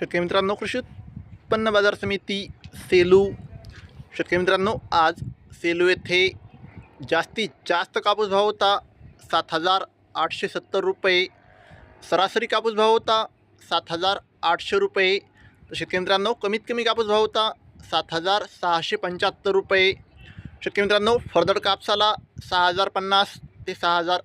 शेतकरी मित्रांनो कृषी उत्पन्न बाजार समिती सेलू. शेतकरी मित्रांनो आज सेलू येथे जास्तीत जास्त कापूस भाव होता. सात हजार आठशे सत्तर रुपये. सरासरी कापूस भाव होता सात हजार आठशे रुपये. तर शेतकरी मित्रांनो कमीत कमी कापूस भाव होता सात हजार सहाशे पंच्याहत्तर रुपये. शेतकरी मित्रांनो फरदड कापसाला सहा हजार पन्नास ते सहा हजार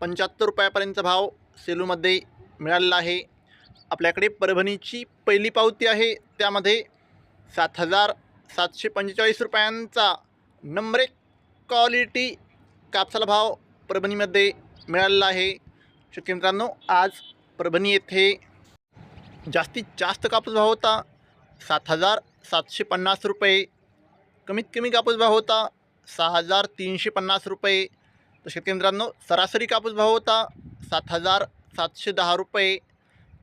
पंच्याहत्तर रुपयापर्यंतचा भाव सेलूमध्ये मिळालेला आहे. आपल्याकडे परभणीची पहिली पावती आहे. त्यामध्ये सात हजार सातशे पंचेचाळीस रुपयांचा नंबर एक क्वालिटी कापसाला भाव परभणीमध्ये मिळालेला आहे. शक्य मित्रांनो आज परभणी येथे जास्तीत जास्त कापूस भाव होता. सात हजार सातशे पन्नास रुपये. कमीत कमी कापूस भाव होता सहा हजार तीनशे पन्नास रुपये. तर शेतकरी मित्रांनो सरासरी कापूस भाव होता सात हजार सातशे दहा रुपये.